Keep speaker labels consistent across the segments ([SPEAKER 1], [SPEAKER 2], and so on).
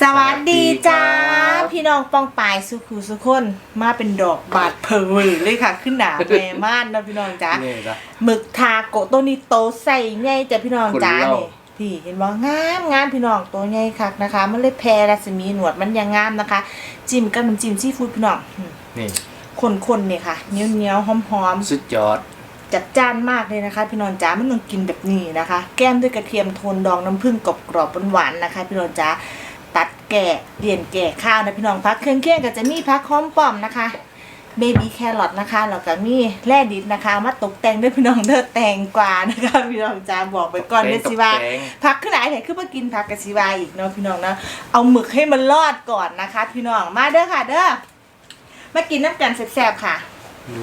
[SPEAKER 1] สวัสดีจ้า
[SPEAKER 2] สวัสดีครับ
[SPEAKER 1] พี่น้องป้องปายสุขุสุคนมาเป็นดอกบาดเพอเวอร์เลยค่ะ ขึ้นหนาแม่ม่านนะพี่น้องจ้า
[SPEAKER 2] นี่นะ
[SPEAKER 1] หมึกทาโกะตัวนี้โตใส่ใหญ่จ้ะพี่น้องจ้า
[SPEAKER 2] คนเล่า
[SPEAKER 1] นี่พี่เห็นว่างามงามพี่น้องตัวใหญ่คักนะคะ มันเลยแพรรัศมีหนวดมันยังงามนะคะ จิ้มกับน้ำจิ้มซีฟู้ดพี่น้องอืม
[SPEAKER 2] นี่
[SPEAKER 1] คนๆเนี่ยค่ะเหนียวเหนียวๆหอมๆ
[SPEAKER 2] สุดยอด
[SPEAKER 1] จัดจ้านมากเลยนะคะ พี่นอนจ๋าไม่ต้องกินแบบนี้นะคะ แก้มด้วยกระเทียมโทนดองน้ำผึ้งกรอบกรอบๆหวานๆนะคะ พี่นอนจ๋า ตัดแก่เปลี่ยนแก่ข้าวนะพี่น้องพักเครื่องเคียงก็จะมีพักหอมป้อมนะคะเบบี้แครอทนะคะแล้วก็มีแร่ดิบนะคะ มาตกแต่งด้วยพี่น้องเด้อแตงกวานะคะพี่น้องจ๋าบอกไปก่อนเด้อสิว่า
[SPEAKER 2] แตง
[SPEAKER 1] พักขึ้นไหนไหนคือมากินผักกะสิวาอีกเนาะพี่น้องนะเอาหมึกให้มันรอดก่อนนะคะ พี่น้องมาเด้อค่ะเด้อมากินน้ำกันแซ่บๆค่ะ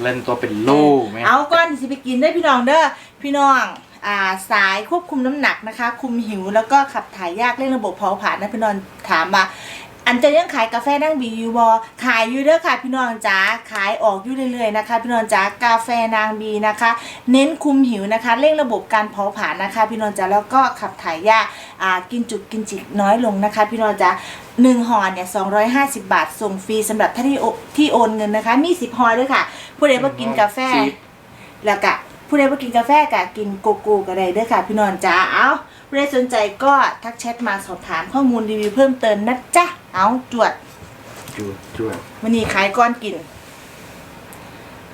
[SPEAKER 2] เล่นตัวเป็นลูกไหม
[SPEAKER 1] เอาก้อนที่สิไปกินได้อพี่น้องเด้อพี่น้องอ่า สายควบคุมน้ำหนักนะคะ คุมหิวแล้วก็ขับถ่ายยากเรื่องระบบเผาผลาญนะพี่น้องถามมาอันจะยังขายกาแฟนั่งบีอยู่บอขายอยู่เด้อค่ะพี่น้องจ๋าขายออกอยู่เรื่อยๆนะคะ พี่น้องจ๋ากาแฟนางบีนะคะ เน้นคุมหิวนะคะเร่งระบบการเผาผลาญนะคะ พี่น้องจ๋าแล้วก็ขับถ่ายยากอ่ากินจุกกินจิกน้อยลงนะคะ พี่น้องจ๋าหนึ่งห่อเนี่ย250 บาทส่งฟรีสำหรับท่านที่โอที่โอนเงินนะคะ มี 10ห่อด้วยค่ะผู้ใดมากินกาแฟ
[SPEAKER 2] สิบ
[SPEAKER 1] แล้วก็ ผู้ใดมากินกาแฟก็กินโกโก้ก็ได้เด้อค่ะ พี่นอนจ้าเอาผู้ใดสนใจก็ทักแชทมาสอบถามข้อมูลรีวิวเพิ่มเติมนะจ๊ะเอาจวด
[SPEAKER 2] จวดจวด
[SPEAKER 1] วันนี้ขายก้อนกิน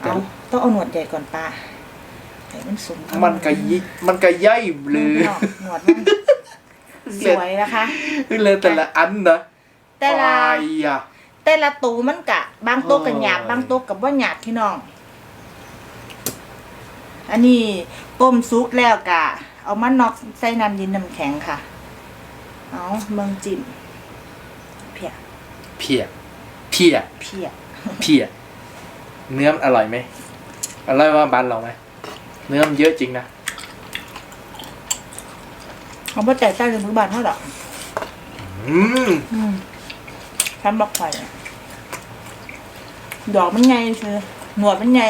[SPEAKER 1] เอาต้องเอาหนวดใหญ่ก่อนป้าให้มันสูงเข้า
[SPEAKER 2] มันกะยิมันกะย่อยเบลื
[SPEAKER 1] มื
[SPEAKER 2] อ
[SPEAKER 1] อหนวดมันสวยนะคะ
[SPEAKER 2] เลยแต่ละอันนะ
[SPEAKER 1] แต่ละ
[SPEAKER 2] ไอ้อะ
[SPEAKER 1] แต่ละตูมันกะ บางโต๊ะกับหยาบ
[SPEAKER 2] โอ้ย
[SPEAKER 1] บางโต๊ะกับว่าหยาบพี่น้อง อันนี้ต้มซุกแล้วกะ เอามานอกใส่น้ำเย็นน้ำแข็งค่ะ เอาเมืองจิ้มเพีย
[SPEAKER 2] เพียเพีย
[SPEAKER 1] เพีย
[SPEAKER 2] เพียเนื้อมันอร่อยไหมอร่อยว่าบ้านเราไหมเนื้อมันเยอะจริงนะ
[SPEAKER 1] เอาไปจ่ายใต้ถึงมือบาทเท่าดอก
[SPEAKER 2] อืม
[SPEAKER 1] อืมทำบักไข่อะดอกมันใหญ่เชียวหนวดมันใหญ่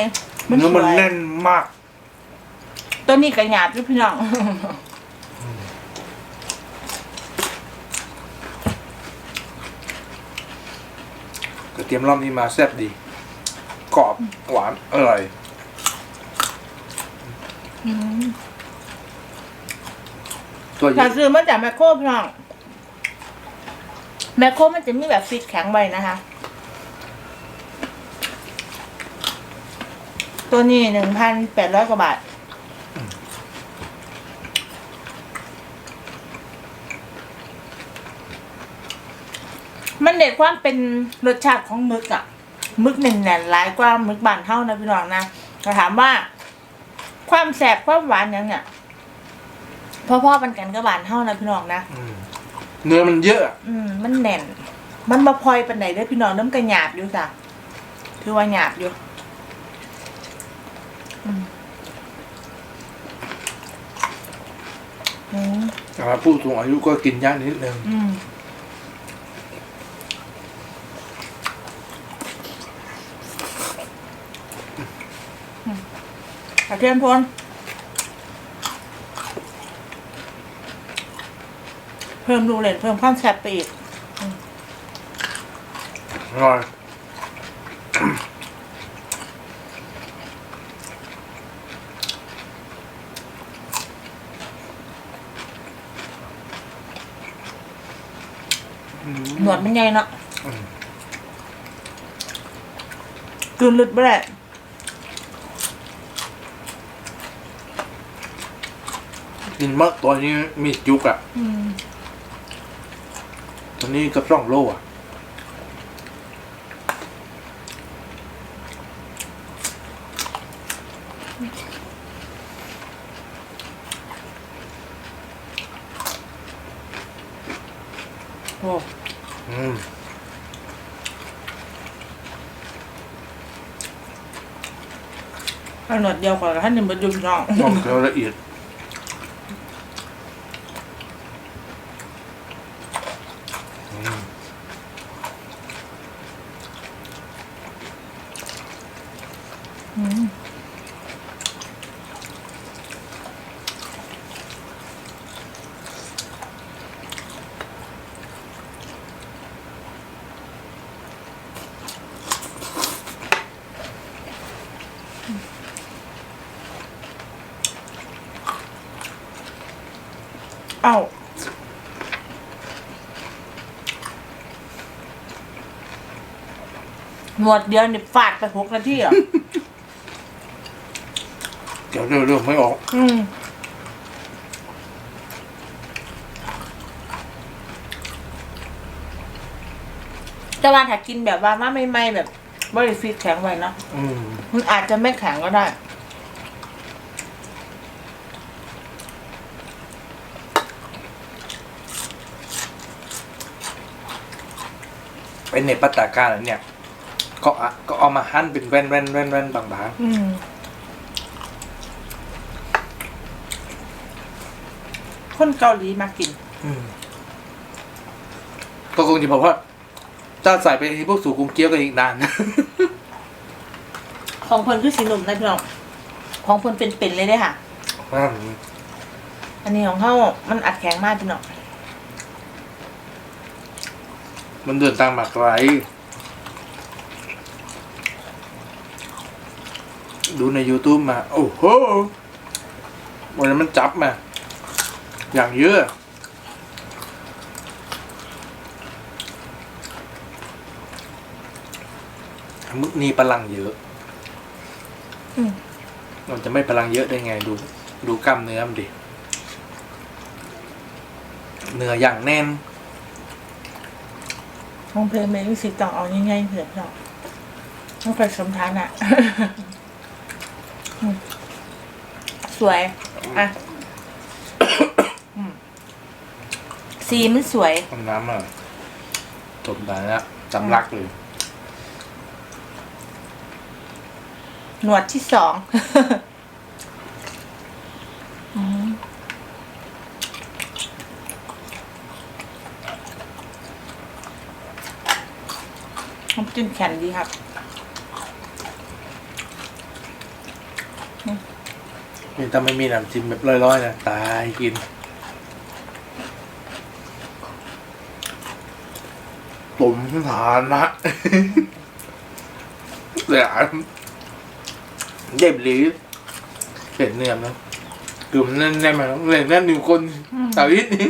[SPEAKER 1] มัน
[SPEAKER 2] เนื้อ
[SPEAKER 1] ส
[SPEAKER 2] มัน
[SPEAKER 1] วย
[SPEAKER 2] แน่นมาก
[SPEAKER 1] ตัวนี้กระหยาบด้วยพี่น้อง
[SPEAKER 2] กระเทียมรอบนี้มาแซ่บดี กรอบหวานอร่อย
[SPEAKER 1] อืม
[SPEAKER 2] ตัวใหญ่
[SPEAKER 1] ถ้าซื้อมาจากแมคโครพี่น้อง แมคโครมันจะมีแบบฟิตแข็งไว้นะคะ ตัวนี้หนึ่งพันแปดร้อยกว่าบาท เด็ดความเป็นรสชาติของมึกอะมึกแน่นๆหลายกว่ามึกบานเท่านะพี่น้องนะแต่ถามว่า ความแสบความหวานยังเนี่ยพ่อๆมันกันก็บานเท่านะพี่น้องนะ
[SPEAKER 2] อืมเนื้อมันเยอะ
[SPEAKER 1] อืม มันแน่น มันมาพลอยปันไหนเด้อพี่น้องน้ำกระหยาบอยู่จ้ะคือว่าหยาบอยู่อืมอืม
[SPEAKER 2] สำหรับผู้สูงอายุก็กินยากนิดนึง
[SPEAKER 1] อืมอืมกระ เทียมพนเพิ่มรูเลยเพิ่มความแซ่บไปอีก
[SPEAKER 2] อร่อย
[SPEAKER 1] หนวดมันใหญ่เนาะ
[SPEAKER 2] อืม
[SPEAKER 1] กลืนลึดไปแหละ
[SPEAKER 2] กินมากตัวนี้มีจุกอะ
[SPEAKER 1] อืม
[SPEAKER 2] ตัวนี้กับร่องโลอะ
[SPEAKER 1] โอ้
[SPEAKER 2] อืม
[SPEAKER 1] เอาหนวดเดียวก่อนท่านยังบรรยุน้อง
[SPEAKER 2] ต้องเคี้ยวละเอียด
[SPEAKER 1] Oh. หนวดเดียวนี่ฟาดไปหกนาทีเหรอ
[SPEAKER 2] เดี๋ยวเดี๋ยวเดี๋ยวไม่ออก
[SPEAKER 1] อืมแต่ว่าถ้ากินแบบว่าว่าไม่ไม่ๆแบบบริฟิตแข็งไว้เนาะ
[SPEAKER 2] อืม
[SPEAKER 1] มันอาจจะไม่แข็งก็ได้
[SPEAKER 2] เป็นเนปัตตาการเนี่ย ก็อะก็เอามาหั่นเป็นแว่นแว่นแว่นแว่นบาง
[SPEAKER 1] อืมคนเกาหลีมากิน
[SPEAKER 2] ๆอืมก็คงจะบอกว่าถ้าใส่ไปที่พวกสูกุ้งเกี๊ยวก็อีกนาน
[SPEAKER 1] ของเพิ่นคือสีหนุ่มนะพี่น้อง ของเพิ่นเป็นๆเลยเด้ค่ะ
[SPEAKER 2] อืม
[SPEAKER 1] อันนี้ของเขามันอัดแข็งมากพี่น้อง
[SPEAKER 2] มันเดินตามหมากไดูใน YouTube มา โอ้โหวันนั้นมันจับมา อย่างเยอะมึกนี่พลังเยอะ
[SPEAKER 1] อืม
[SPEAKER 2] มันจะไม่พลังเยอะได้ไงดู ดูกล้ามเนื้อมันดิเนื้ออย่างแน่น
[SPEAKER 1] ของเพลงเมลิสิต้องเอาง่ายๆเผื่อพี่น้องต้องไปสมทานอะอืม สวย อะอืมสีมันสวย
[SPEAKER 2] ห้องน้ำอะจบได้แล้วจำรักเลย
[SPEAKER 1] หนวดที่สองอืมน้ำจิ้มแข็งดีครับ
[SPEAKER 2] นี่ถ้าไม่มีน้ำจิ้มแบบร้อยๆนะตายกินตุ่มฐานนะ เสียเย็บหรือเห็นเนื้อนะกลุ่มนั่นได้ไหมเลยนั่นหนึ่งคน
[SPEAKER 1] อืม
[SPEAKER 2] สาวิตนี่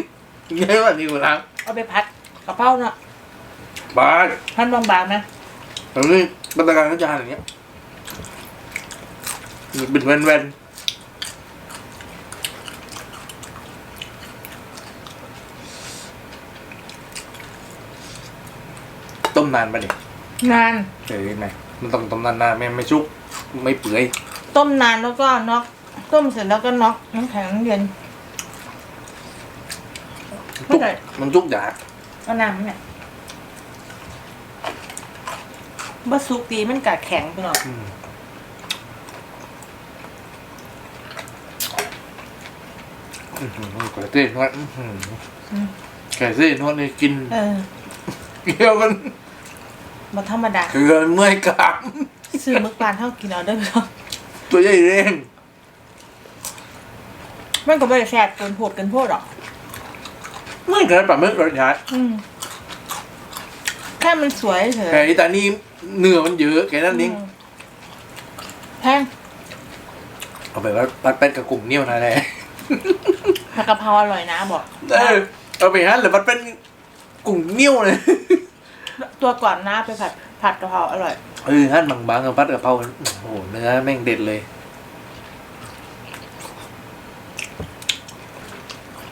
[SPEAKER 2] เยอะกว่านี้กูนะ
[SPEAKER 1] เอาไปพัดกระเพราเนาะ
[SPEAKER 2] บ้าน
[SPEAKER 1] พันบางๆนะ
[SPEAKER 2] ตรงนี้บรรยากาศก็จะอย่างเงี้ยมันเป็นแว่นๆ ต้มนานปะเนี่ย
[SPEAKER 1] นาน
[SPEAKER 2] เดี๋ยวยังไงมันต้องต้มนานๆไม่ไม่ชุกไม่เปื่อย
[SPEAKER 1] ต้มนานแล้วก็น็อกต้มเสร็จแล้วก็น็อกน้ำแข็งน้ำเย็น
[SPEAKER 2] จุก
[SPEAKER 1] ไม่ได้
[SPEAKER 2] มันจุกอยาก
[SPEAKER 1] เอาน้ำเนี่ยบะซุกดีมันกะแข็งไปหน่อย
[SPEAKER 2] อืมอื้อหือไก่เต้นวดอื้อหือ
[SPEAKER 1] อืม
[SPEAKER 2] ไก่เต้นวดนี่กิน
[SPEAKER 1] เออ
[SPEAKER 2] เกี่ยวกัน
[SPEAKER 1] มาธรรมดา
[SPEAKER 2] เกินเมื่อยกราม
[SPEAKER 1] ซื้อมึกปานเท่ากินเอาได้ไหมครับ
[SPEAKER 2] ตัวใหญ่เร่ง
[SPEAKER 1] มันก็ไม่ได้แซ่บเกินโหดเกินโพดหรอก
[SPEAKER 2] ไม่เกินปลาหมึกรสชาติ
[SPEAKER 1] อืมแค่มันสวยเฉย
[SPEAKER 2] แต่อีตานี่เนื้อมันเยอะแค่นั้นเอง
[SPEAKER 1] อืมแพง
[SPEAKER 2] เอาไปว่าปัดเป็ดกับกลุ่มเนี่ยวนะแหละ
[SPEAKER 1] ผักกะเพราอร่อยนะบอก
[SPEAKER 2] เออเอาไปฮันหรือมันเป็นกลุ่มเนี่ยวเลย
[SPEAKER 1] ตัวก่อนนะไปผัดผัดกะเพราอร่อย
[SPEAKER 2] เออฮันบางๆกับพัดกับเพราโอ้โหเนื้อแม่งเด็ดเลย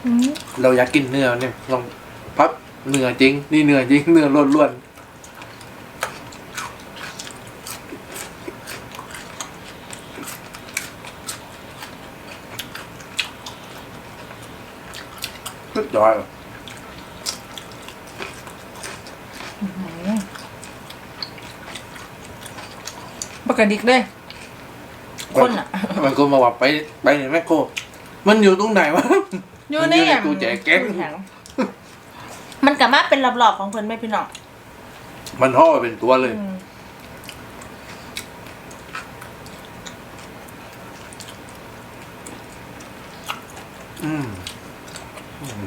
[SPEAKER 1] อืม
[SPEAKER 2] เราอยากกินเนื้อเนี่ยลองพับเนื้อจริง นี่เนื้อจริงเนื้อล้วนๆสุดยอด
[SPEAKER 1] ป กติเลย คนอะ
[SPEAKER 2] มันก็มาว่าไปไปในแมคโครมันอยู่ตรงไหนวะ
[SPEAKER 1] อยู่
[SPEAKER 2] มัน
[SPEAKER 1] ใน
[SPEAKER 2] อยู่ในตู้แจกแก๊ส
[SPEAKER 1] ตู้ข็งมันกลับมาเป็นรอบๆของเพิ่นไหม่พี่น้อง
[SPEAKER 2] มันห่อเป็นตัวเลย
[SPEAKER 1] อืม
[SPEAKER 2] อืมอืม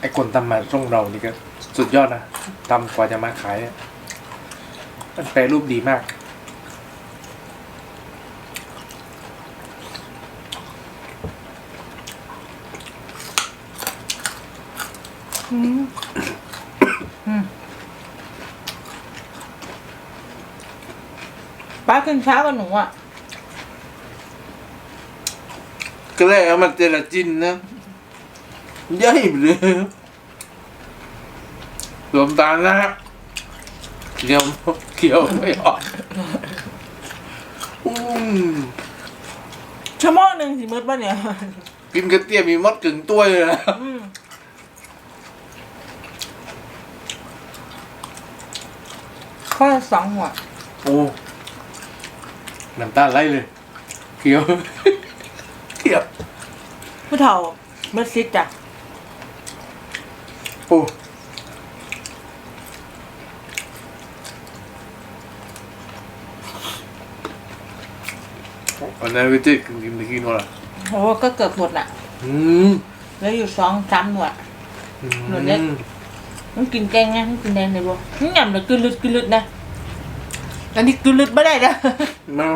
[SPEAKER 2] ไอ้คนทำมาช่องเรานี่ก็สุดยอดนะ ตำกว่าจะมาขาย มันแปลรูปดีมาก
[SPEAKER 1] อืมอืมป้ากินช้ากับหนูอะ
[SPEAKER 2] ก็ได้เอามาเจลาจินนะย่อยเลย รวมตาลนะฮะเคี้ยวเคี้ยวไม่ออกอืม
[SPEAKER 1] ชั่วโมงหนึ่งสิมืดป่ะเนี่ย
[SPEAKER 2] กินกระเทียมมีมดกึ่งตัวเลยนะ
[SPEAKER 1] อืมข้อละสองหัว
[SPEAKER 2] โอ้น้ำตาไหลเลยเคี้ยวเคี้ยว
[SPEAKER 1] ผู้เฒ่าเมื่อซิดจ้ะ
[SPEAKER 2] โอ้ อันนั้นก็จะกินกินกินหมดละ
[SPEAKER 1] โอ้ก็เกือบหมดน่ะ
[SPEAKER 2] อืม
[SPEAKER 1] แล้วอยู่สองสามหน่วยหมดเลยมันกินแกงไงมันกินแดงเลยบ่มันหยำเลยกึลึดกึลึดนะอันนี้กึลึดไม่ได้นะ
[SPEAKER 2] มา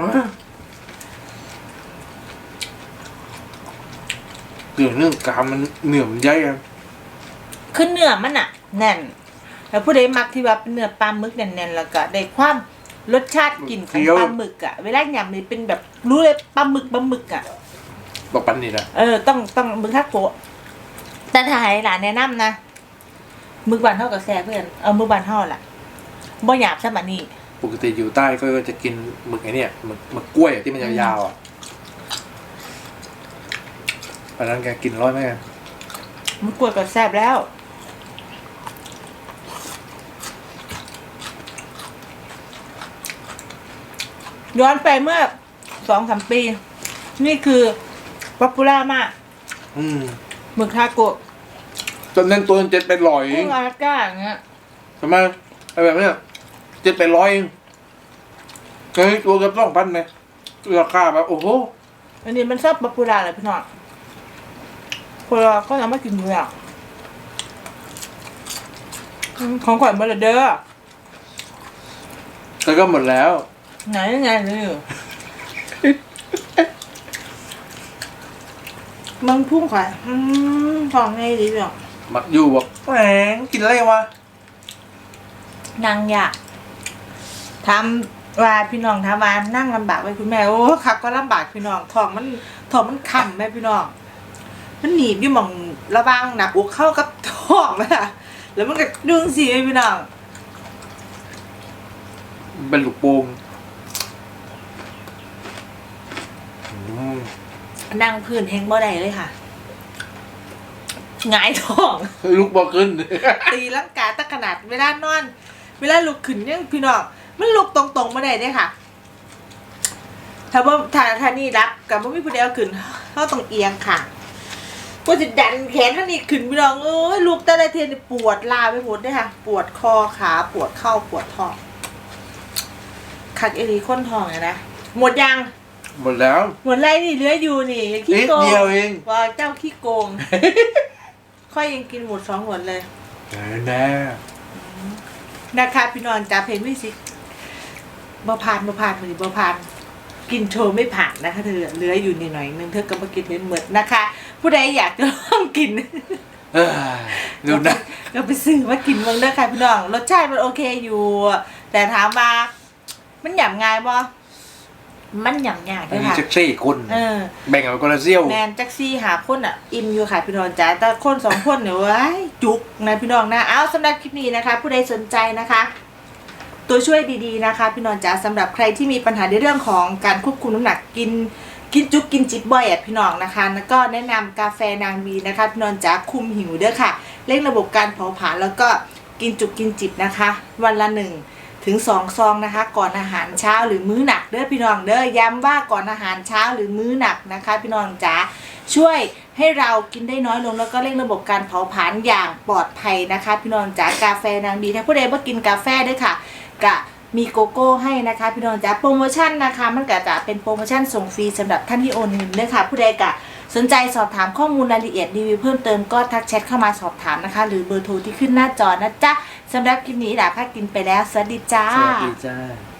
[SPEAKER 2] เรื่องเรื่องกามมันเหนื่อยมันใหญ่อะ
[SPEAKER 1] คือเนื้อมันอะ แน่น แล้วผู้ใดมักที่ว่าเป็นเนื้อปลาหมึกแน่นๆแล้วก็ได้ความ รสชาติกลิ่นของปลาหมึกอะเวลาหยำนี่เป็นแบบรู้เลยปลาหมึกปลาหมึกอะ
[SPEAKER 2] บอกปันนี่นะ
[SPEAKER 1] เออต้องต้องมึกทักโกะแต่ถ้าให้หลานแนะนำนะมึกบานเท่ากับแซ่เพื่อนเอามึกบานเท่าล่ะบ่หยาบซะบัดนี้
[SPEAKER 2] ปกติอยู่ใต้ก็จะกินหมึกไอ้เนี่ยหมึกหมึกกล้วยอะที่มันยาวๆอะอันนั้นแกกินร้อยไหมอะ
[SPEAKER 1] มึกกล้วยก็แซ่บแล้ว ย้อนไปเมื่อสองสามปี นี่คือป๊อปปูล่ามาก
[SPEAKER 2] อืม
[SPEAKER 1] หมึกทาโกะ
[SPEAKER 2] จนนั้นตัวเจ็ดเป็นร้อยเอ
[SPEAKER 1] กุ้
[SPEAKER 2] ง
[SPEAKER 1] งอาราก้าอย่างเงี้ย
[SPEAKER 2] ทำไมไอ้แบบเนี้ยเจ็ดเป็นร้อยเองเฮ้ยตัวเกับสองพันเลยราคาแบบโอ้โห
[SPEAKER 1] อันนี้มันชอบป๊อปปูล่าเลยพี่น้องคนเราก็ยังไม่กินอยู่อะอืมของขวัญมาเลยเด้อ
[SPEAKER 2] แต่ก็หมดแล้ว
[SPEAKER 1] ไหนไงเลยมันพุ่งขวายอืมทองไงดีเนาะ
[SPEAKER 2] มักอยู่บอกแหมกินอะไรวะ
[SPEAKER 1] นางอยากทำว่าพี่น้องทำว่านั่งลำบากไว้คุณแม่โอ้ขับก็ลำบากพี่น้องทองมันทองมันคำแม่พี่น้อง มันหนีบอยู่หมองระบางหนักอกเข้ากับท้องเลยอะแล้วมันก็ดึงสีไว้พี่น้อง
[SPEAKER 2] เป็นลูกโป่งอืม
[SPEAKER 1] นั่งพื้นเฮงบ่ได้เลยค่ะหงายท้อง
[SPEAKER 2] ลูกบอกขึ้น
[SPEAKER 1] ตีลังกาตะขนาดเวลานอน เวลาลุกขึ้นยังพี่น้องมันลุกตรงๆไม่ได้เด้ค่ะ ถ้าว่าถ้าถ้านี่รับกับว่ามีผู้ใดเอาขึ้นเขาต้องเอียงค่ะก็จะดันแขนท่างนี้ขึ้นพี่น้องเอ้ยลุกแต่ละเทียนนี่ปวดลาไปหมดเลยค่ะ ปวดคอขาปวดเข่าปวดท้องคักเอรีค้นทองอะนะหมดยัง
[SPEAKER 2] หมดแล้ว
[SPEAKER 1] หมดไรนี่เหลืออยู่นี่อย่าขี้
[SPEAKER 2] นิด
[SPEAKER 1] โกง
[SPEAKER 2] เดียวเอง
[SPEAKER 1] ว่าเจ้าขี้โกง ค่อยยังกินหมดสองหมดเลย
[SPEAKER 2] แน่
[SPEAKER 1] นะคะพี่นอนจ้าเพลงมิวสิกบ่ผ่านบ่ผ่านพอดีบ่ผ่าน กินโชว์ไม่ผ่านนะคะเธอเหลืออยู่นิดหน่อยนึงเธอก็มากินเป็นหมดนะคะ ผู้ใดอยากจะลองกิน
[SPEAKER 2] เออดูนะ
[SPEAKER 1] ก็ไปซื้อมากินเมืองเด้อค่ะพี่น้องรสชาติมันโอเคอยู่ แต่ถามว่ามันหยำง่ายบ่ มันหยำยาก
[SPEAKER 2] อัน
[SPEAKER 1] ด้วย
[SPEAKER 2] นี้
[SPEAKER 1] ค่ะ
[SPEAKER 2] จะสี่คน
[SPEAKER 1] เออ
[SPEAKER 2] แบ่งเอาคนละเซี่ยว
[SPEAKER 1] แมนแจ็คซี่หาคนอะ อิ่มอยู่ค่ะพี่น้องจ้าแต่คนสองคนเนี่ยว้ายจุกนะพี่น้องนะเอาสำหรับคลิปนี้นะคะ ผู้ใดสนใจนะคะ ตัวช่วยดีๆนะคะ พี่น้องจ๋าสำหรับใครที่มีปัญหาในเรื่องของการควบคุมน้ำหนักกินกินจุกกินจิบบ่อยอะพี่น้องนะคะ แล้วก็แนะนำกาแฟนางบีนะคะพี่น้องจ๋าคุมหิวเด้อค่ะเร่งระบบการเผาผลาญแล้วก็กินจุกกินจิบนะคะ วันละหนึ่ง ถึงสองซองนะคะ ก่อนอาหารเช้าหรือมื้อหนักเด้อพี่น้องเด้อย้ำว่าก่อนอาหารเช้าหรือมื้อหนักนะคะ พี่น้องจ๋าช่วยให้เรากินได้น้อยลงแล้วก็เร่งระบบการเผาผลาญอย่างปลอดภัยนะคะ พี่น้องจ๋ากาแฟนางบีถ้าผู้ใดบ่กินกาแฟด้วยค่ะกะมีโกโก้ให้นะคะพี่น้องจ๋าโปรโมชั่นนะคะ มันก็จะเป็นโปรโมชั่นส่งฟรีสำหรับท่านที่โอนเงินด้วยค่ะ ผู้ใดกะ สนใจสอบถามข้อมูลรายละเอียดรีวิวเพิ่มเติมก็ทักแชทเข้ามาสอบถามนะคะ หรือเบอร์โทรที่ขึ้นหน้าจอนะจ๊ะสำหรับคลิปนี้ดาพักกินไปแล้ว สวัสดีจ้า
[SPEAKER 2] สวัสดีจ้า